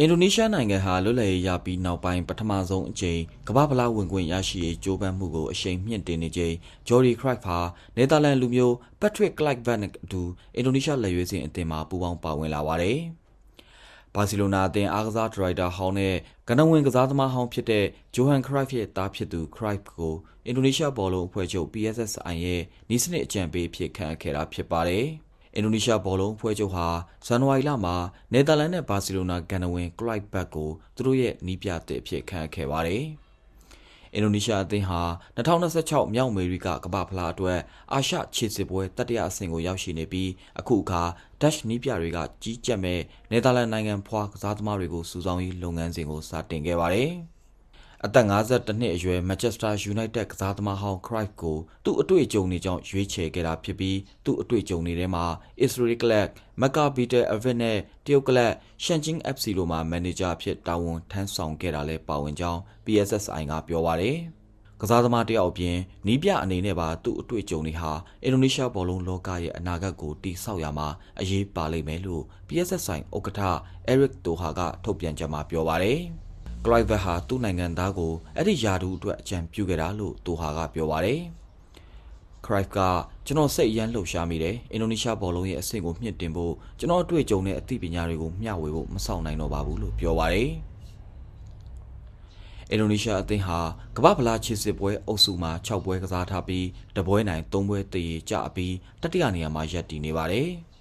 အင်ဒိုနီးရှားနိုင်ငံဟာလွတ်လပ်ရေးရပြီးနောက်ပိုင်းပထမဆုံးအကြိမ်ကမ္ဘာ့ဖလားဝင်ခွင့်ရရှိရေးကြိုးပမ်းမှုကိုအရှိန်မြင့်တင်နေချိန်ဂျော်ဒီခရိုက်ဖာနယ်သာလန်လူမျိုးပက်ထရစ်ကလိုက်ဗတ်နဲ့အတူအင်ဒိုနီးရှားလက်ရွေးစင်အသင်းမှာပူးပေါင်းပါဝင်လာပါတယ်။ဘာစီလိုနာအသင်းအားကစားဒရိုက်တာဟောင်းနဲ့ကနဝင်ကစားသမားဟောင်းဖြစ်တဲ့ဂျိုဟန်ခရိုက်ဖ်ရဲ့သားဖြစ်သူခရိုက်ဖ်ကိုအင်ဒိုနီးရှားဘောလုံးအဖွဲ့ချုပ် PSSI ရဲ့နီးစနစ်အကြံပေးအဖြစ်ခန့်အပ်ခဲ့တာဖြစ်ပါတယ်။ အင်ဒိုနီးရှားဘောလုံးအဖွဲ့ချုပ်ဟာဇန်နဝါရီလမှာနယ်သာလန်နဲ့ဘာစီလိုနာကန်နဝင်ကလိုက်ဘတ်ကိုသူတို့ရဲ့နီးပြတဲ့အဖြစ်ခန့်အပ်ခဲ့ပါတယ်။အင်ဒိုနီးရှားအသင်းဟာ2026မြောက်အမေရိကကမ္ဘာဖလားအတွက်အာရှခြေစစ်ပွဲတတိယအဆင့်ကိုရောက်ရှိနေပြီးအခုအခါဒက်ရှ်နီးပြတွေကကြီးကြပ်မဲ့နယ်သာလန်နိုင်ငံဖွာကစားသမားတွေကိုစုဆောင်းရေးလုပ်ငန်းစဉ်ကိုစတင်ခဲ့ပါတယ်။ အသက်52နှစ်အရွယ် Manchester United ကစားသမားဟောင်း Cruyff ကိုသူ့အတွေ့အကြုံတွေကြောင့်ရွေးချယ်ခဲ့တာဖြစ်ပြီးသူ့အတွေ့အကြုံတွေထဲမှာ Israel Club, Maccabi Tel Aviv နဲ့တရုတ်ကလပ် Shanghai FC တို့မှာမန်နေဂျာအဖြစ်တာဝန်ထမ်းဆောင်ခဲ့တာလည်းပါဝင်ကြောင်း PSSI ကပြောပါတယ်။ကစားသမားတယောက်အပြင်နီးပြအနေနဲ့ပါသူ့အတွေ့အကြုံတွေဟာအင်ဒိုနီးရှားဘောလုံးလောကရဲ့အနာဂတ်ကိုတည်ဆောက်ရမှာအရေးပါလိမ့်မယ်လို့ PSSI ဥက္ကဋ္ဌ Eric Toha ကထုတ်ပြန်ချက်မှာပြောပါတယ်။ ကလိုက်ဗတ်ဟာသူ့နိုင်ငံသားကိုအဲ့ဒီယာဒူအတွက်အကြံပြုခဲ့တာလို့တိုဟာကပြောပါတယ်။ခရိုက်ကကျွန်တော်စိတ်အရမ်းလှုပ်ရှားမိတယ်။အင်ဒိုနီးရှားဘောလုံးရဲ့အဆင့်ကိုမြင့်တင်ဖို့ကျွန်တော်အတွေ့အကြုံနဲ့အသိပညာတွေကိုမျှဝေဖို့မဆောင်နိုင်တော့ပါဘူးလို့ပြောပါတယ်။အင်ဒိုနီးရှားအသင်းဟာကမ္ဘာဖလားခြေစစ်ပွဲအုပ်စုမှာ6ပွဲကစားထားပြီးတပွဲနိုင်3ပွဲတည်ကြအပြီးတတိယနေရာမှာရပ်တည်နေပါတယ်။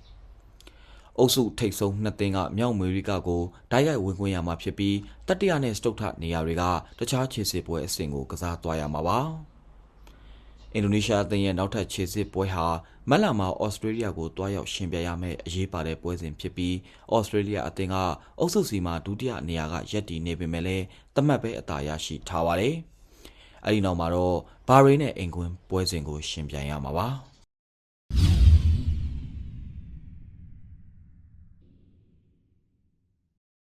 အုပ်စုထိပ်ဆုံးနှစ်သင်းကမြောက်အမေရိကကိုတိုက်ရိုက်ဝင်ခွင့်ရမှာဖြစ်ပြီးတတိယနဲ့စတုတ်ထနေရာတွေကတခြားခြေစစ်ပွဲအဆင့်ကိုကစားသွားရမှာပါ။အင်ဒိုနီးရှားအသင်းရဲ့နောက်ထပ်ခြေစစ်ပွဲဟာမက်လာမှာဩစတြေးလျကိုတွားရောက်ရှင်ပြိုင်ရမယ့်အရေးပါတဲ့ပွဲစဉ်ဖြစ်ပြီးဩစတြေးလျအသင်းကအုပ်စုစီမှာဒုတိယနေရာကရပ်တည်နေပေမဲ့လည်းတမတ်ပဲအသာရရှိထားပါတယ်။အဲဒီနောက်မှာတော့ဘာရိန်းနဲ့အင်ကွင်းပွဲစဉ်ကိုရှင်ပြိုင်ရမှာပါ။